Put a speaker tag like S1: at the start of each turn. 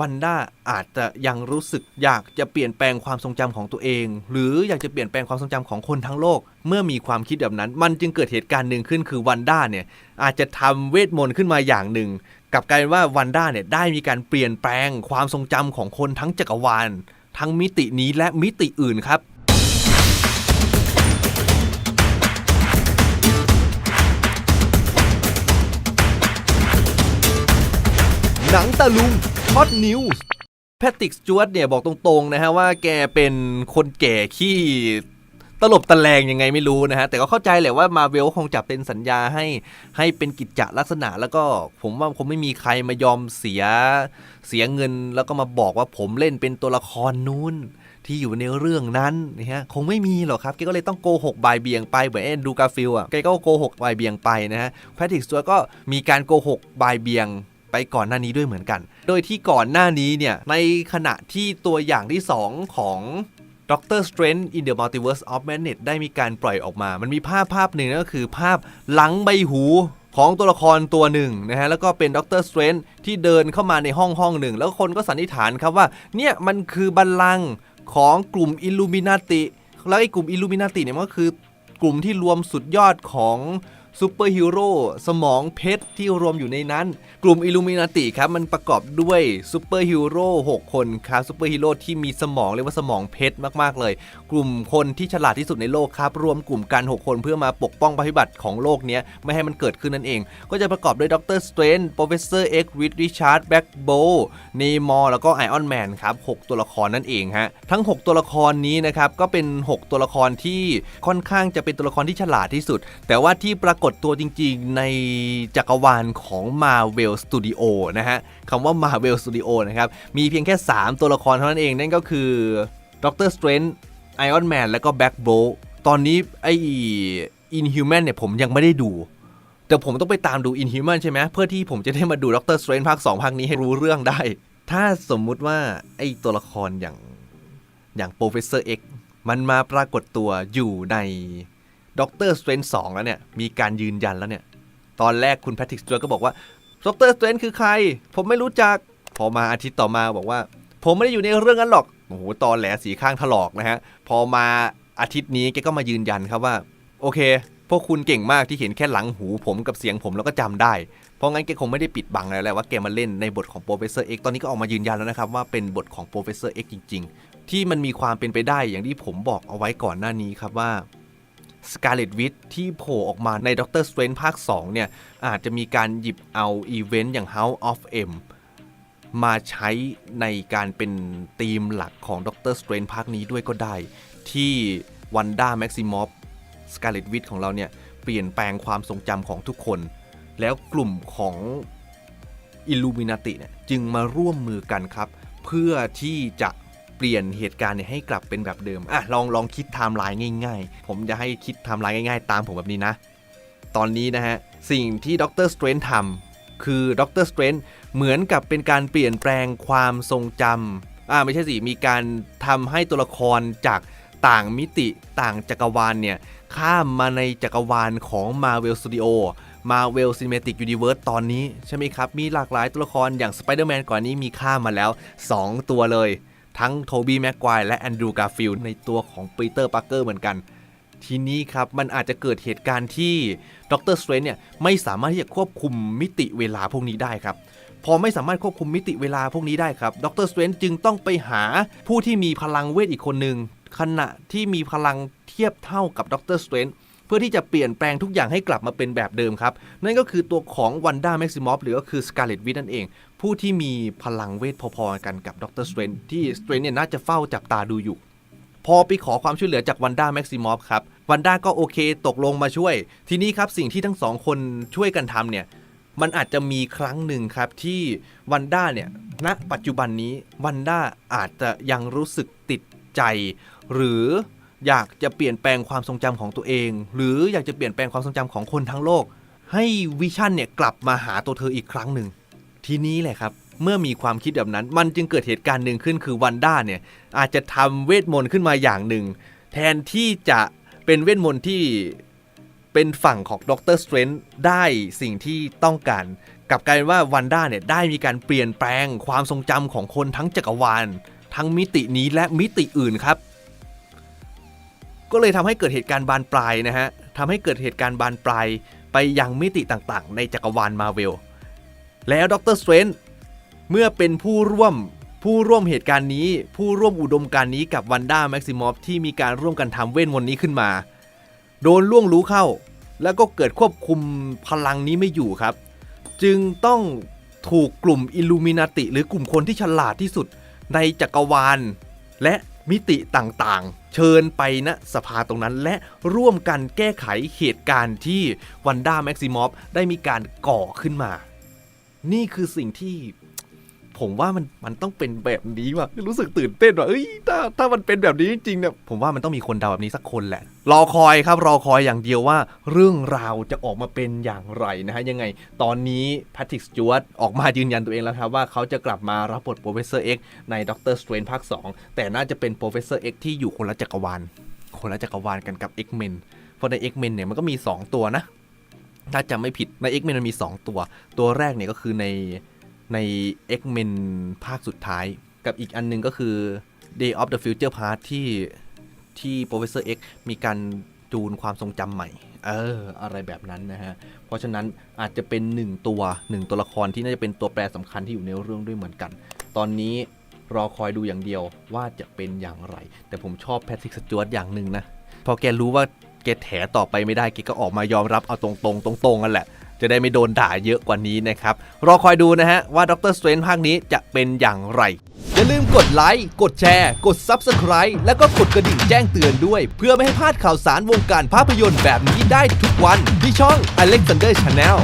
S1: วันด้าอาจจะยังรู้สึกอยากจะเปลี่ยนแปลงความทรงจำของตัวเอง หรืออยากจะเปลี่ยนแปลงความทรงจำของคนทั้งโลก เมื่อมีความคิดแบบนั้น มันจึงเกิดเหตุการณ์หนึ่งขึ้นคือวันด้าเนี่ยอาจจะทำเวทมนต์ขึ้นมาอย่างหนึ่งกลับกลายเป็นว่าวันด้าเนี่ยได้มีการเปลี่ยนแปลงความทรงจำของคนทั้งจักรวาลทั้งมิตินี้และมิติอื่นครับหนังตะลุง ฮอตนิวส์แพทริกสจวตเนี่ยบอกตรงๆนะฮะว่าแกเป็นคนแก่ขี้ตลบตะแลงยังไงไม่รู้นะฮะ แต่ก็เข้าใจแหละว่ามาเวลคงจะเป็นสัญญาให้ให้เป็นกิจจลักษณะ แล้วก็ผมว่าคงไม่มีใครมายอมเสียเสียเงิน แล้วก็มาบอกว่าผมเล่นเป็นตัวละครนู้นที่อยู่ในเรื่องนั้นนะฮะคงไม่มีหรอกครับแกก็เลยต้องโกหกบายเบียงไปเหมือนดูการ์ฟิลอะแกก็โกหกบายเบียงไปนะฮะแพทริกสจวตก็มีการโกหกบายเบียง ไปก่อนหน้านี้ด้วยเหมือนกัน โดยที่ก่อนหน้านี้เนี่ยในขณะที่ตัวอย่างที่ 2 ของ Doctor Strange in the Multiverse of Madness ได้มีการปล่อยออกมา มันมีภาพภาพหนึ่งนั่นก็คือภาพหลังใบหูของตัวละครตัวหนึ่งนะฮะแล้วก็เป็นด็อกเตอร์สเตรนที่เดินเข้ามาในห้องห้องหนึ่ง แล้วคนก็สันนิษฐานครับว่า เนี่ยมันคือบัลลังก์ของกลุ่มอิลูมินาติ แล้วไอ้กลุ่มอิลูมินาติเนี่ยมันก็คือกลุ่มที่รวมสุดยอดของ ซูเปอร์ฮีโร่สมองเพชรที่รวมอยู่ในนั้น กลุ่มอิลูมินาติครับมันประกอบด้วยซูเปอร์ฮีโร่6คนครับซูเปอร์ฮีโร่ที่มีสมองเรียกว่าสมองเพชรมากๆเลย กลุ่มคนที่ฉลาดที่สุดในโลกครับรวมกลุ่มกัน 6 คนเพื่อมาปกป้องภัยพิบัติของโลกนี้ไม่ให้มันเกิดขึ้นนั่นเอง ก็จะประกอบด้วยด็อกเตอร์สเตรนโปรเฟสเซอร์เอ็กริดริชาร์ดแบ็กโบเนมอร์แล้วก็ไอออนแมนครับ6ตัวละครนั่นเองฮะทั้ง 6 ตัวละครนี้นะครับก็เป็น 6 ตัวละครที่ค่อนข้างจะเป็นตัวละครที่ฉลาดที่สุด แต่ว่าที่ปรากฏตัวจริงๆในจักรวาลของ Marvel Studio นะฮะคำว่า Marvel Studio นะครับ มีเพียงแค่ 3 ตัวละครเท่านั้นเอง นั่นก็คือ Doctor Strange Iron Man และก็ Black Bolt ตอนนี้ไอ้ Inhuman เนี่ยผมยังไม่ได้ดู แต่ผมต้องไปตามดู Inhuman ใช่ไหมเพื่อที่ผมจะได้มาดู Doctor Strange ภาค2ภาคนี้ให้รู้เรื่องได้ ถ้าสมมุติว่าไอ้ตัวละครอย่างอย่าง Professor X มันมาปรากฏตัวอยู่ใน ด็อกเตอร์สเตรนสองแล้วเนี่ย มีการยืนยันแล้วเนี่ย ตอนแรกคุณแพทริกสจวตก็บอกว่าด็อกเตอร์สเตรนคือใคร ผมไม่รู้จัก พอมาอาทิตย์ต่อมาบอกว่า ผมไม่ได้อยู่ในเรื่องนั้นหรอก โอ้โห ตอนแหลสีข้างถลอกนะฮะ พอมาอาทิตย์นี้แกก็มายืนยันครับว่า โอเค พวกคุณเก่งมากที่เห็นแค่หลังหูผมกับเสียงผมแล้วก็จำได้ เพราะงั้นแกคงไม่ได้ปิดบังอะไรแหละว่าแกมาเล่นในบทของโปรเฟสเซอร์เอ็กตอนนี้ก็ออกมายืนยันแล้วนะครับว่าเป็นบทของโปรเฟสเซอร์เอ็กจริง ๆ ที่มันมีความเป็นไปได้อย่างที่ผมบอกเอาไว้ก่อนหน้านี้ครับว่า สกาเลตวิทที่โผล่ออกมาใน Doctor Strange ภาค 2 เนี่ย อาจจะมีการหยิบเอาอีเวนต์อย่าง House of M มาใช้ในการเป็นธีมหลักของ Doctor Strange ภาคนี้ด้วยก็ได้ ที่วันด้าแม็กซิมอฟสกาเลตวิทของเราเนี่ย เปลี่ยนแปลงความทรงจำของทุกคน แล้วกลุ่มของอิลูมินาติเนี่ยจึงมาร่วมมือกันครับ เพื่อที่จะ ลี่ยนเหตุการณ์เนี่ยให้กลับเป็นแบบเดิมอะลองลองคิดไทม์ไลน์ง่าย ๆ ผมจะให้คิดไทม์ไลน์ง่ายๆ ตามผมแบบนี้นะ ตอนนี้นะฮะ สิ่งที่ด็อกเตอร์สเตรนทำคือด็อกเตอร์สเตรนเหมือนกับเป็นการเปลี่ยนแปลงความทรงจำอ่าไม่ใช่สิมีการทำให้ตัวละครจากต่างมิติต่างจักรวาลเนี่ย ข้ามมาในจักรวาลของ Marvel Studio Marvel Cinematic Universe ตอนนี้ ใช่ไหมครับ มีหลากหลายตัวละครอย่าง Spider-Man ก่อนนี้มีข้ามมาแล้ว 2 ตัวเลย ทั้งโทบี้แม็กควายและแอนดรูการ์ฟิลในตัวของปีเตอร์ปาร์เกอร์เหมือนกัน ทีนี้ครับ มันอาจจะเกิดเหตุการณ์ที่ด็อกเตอร์สเตรนเนี่ยไม่สามารถที่จะควบคุมมิติเวลาพวกนี้ได้ครับ พอไม่สามารถควบคุมมิติเวลาพวกนี้ได้ครับด็อกเตอร์สเตรนจึงต้องไปหาผู้ที่มีพลังเวทอีกคนหนึ่งขณะที่มีพลังเทียบเท่ากับด็อกเตอร์สเตรน พื่อที่จะเปลี่ยนแปลงทุกอย่างให้กลับมาเป็นแบบเดิมครับ นั่นก็คือตัวของวันด้าแม็กซิมอฟหรือก็คือสกาเลตวิทนั่นเอง ผู้ที่มีพลังเวทพอๆกันกับด็อกเตอร์สเตรนที่สเตรนเนี่ยน่าจะเฝ้าจับตาดูอยู่ พอไปขอความช่วยเหลือจากวันด้าแม็กซิมอฟครับวันด้าก็โอเคตกลงมาช่วย ทีนี้ครับสิ่งที่ทั้งสองคนช่วยกันทำเนี่ยมันอาจจะมีครั้งหนึ่งครับที่วันด้าเนี่ยณปัจจุบันนี้วันด้าอาจจะยังรู้สึกติดใจ หรือ อยากจะเปลี่ยนแปลงความทรงจำของตัวเอง หรืออยากจะเปลี่ยนแปลงความทรงจำของคนทั้งโลก ให้วิชั่นเนี่ยกลับมาหาตัวเธออีกครั้งหนึ่งทีนี้แหละครับ เมื่อมีความคิดแบบนั้น มันจึงเกิดเหตุการณ์หนึ่งขึ้นคือวันด้าเนี่ยอาจจะทำเวทมนต์ขึ้นมาอย่างหนึ่ง แทนที่จะเป็นเวทมนต์ที่เป็นฝั่งของด็อกเตอร์สเตรนได้สิ่งที่ต้องการกลับกลายเป็นว่าวันด้าเนี่ยได้มีการเปลี่ยนแปลงความทรงจำของคนทั้งจักรวาล ทั้งมิตินี้และมิติอื่นครับ ก็เลยทำให้เกิดเหตุการณ์บานปลายนะฮะทำให้เกิดเหตุการณ์บานปลายไปยังมิติต่างๆ ในจักรวาลมาเวล แล้วด็อกเตอร์สเตรนเมื่อเป็นผู้ร่วมผู้ร่วมเหตุการณ์นี้ ผู้ร่วมอุดมการณ์นี้กับวันด้าแม็กซิมอฟที่มีการร่วมกันทำเวทมนต์นี้ขึ้นมา โดนล่วงรู้เข้า แล้วก็เกิดควบคุมพลังนี้ไม่อยู่ครับ จึงต้องถูกกลุ่มอิลูมินาติ หรือกลุ่มคนที่ฉลาดที่สุดในจักรวาล และ มิติต่างๆ เชิญไปณสภาตรงนั้น และร่วมกันแก้ไขเหตุการณ์ที่วันด้าแม็กซิมอฟได้มีการก่อขึ้นมา นี่คือสิ่งที่ ผมว่ามันมันต้องเป็นแบบนี้ว่ะรู้สึกตื่นเต้นว่ะเอ้ยถ้าถ้ามันเป็นแบบนี้จริงๆเนี่ยผมว่ามันต้องมีคนเดาแบบนี้สักคนแหละ รอคอยครับรอคอยอย่างเดียวว่า เรื่องราวจะออกมาเป็นอย่างไรนะฮะยังไง ตอนนี้แพทริกสจวตออกมายืนยันตัวเองแล้วครับว่าเขาจะกลับมารับบทโปรเฟสเซอร์เอ็กในด็อกเตอร์สเตรนภาค2 แต่น่าจะเป็นโปรเฟสเซอร์เอ็กที่อยู่คนละจักรวาลคนละจักรวาลกันกับ X-Men เพราะใน X-Men เนี่ยมันก็มี 2 ตัวนะถ้าจำไม่ผิดใน X-Men มันมี 2 ตัว ตัวแรกเนี่ยก็คือใน ใน X-Men ภาคสุดท้าย กับอีกอันหนึงก็คือ Day of the Future Past ที่ที่ Professor X มีการจูนความทรงจำใหม่ เออ อะไรแบบนั้นนะฮะ เพราะฉะนั้นอาจจะเป็น1ตัว1ตัวละครที่น่าจะเป็นตัวแปรสำคัญที่อยู่ในเรื่องด้วยเหมือนกัน ตอนนี้รอคอยดูอย่างเดียวว่าจะเป็นอย่างไร แต่ผมชอบแพทริกสจวตอย่างหนึ่งนะ พอแกรู้ว่าแกแถต่อไปไม่ได้แกก็ออกมายอมรับเอาตรงๆตรงๆกันแหละ จะได้ไม่โดนด่าเยอะกว่านี้นะครับ รอคอยดูนะฮะว่าด็อกเตอร์สเตรนภาคนี้จะเป็นอย่างไร อย่าลืมกดไลค์ กดแชร์ กด Subscribe แล้วก็กดกระดิ่งแจ้งเตือนด้วย เพื่อไม่ให้พลาดข่าวสารวงการภาพยนตร์แบบนี้ได้ทุกวันที่ช่อง Alexander Channel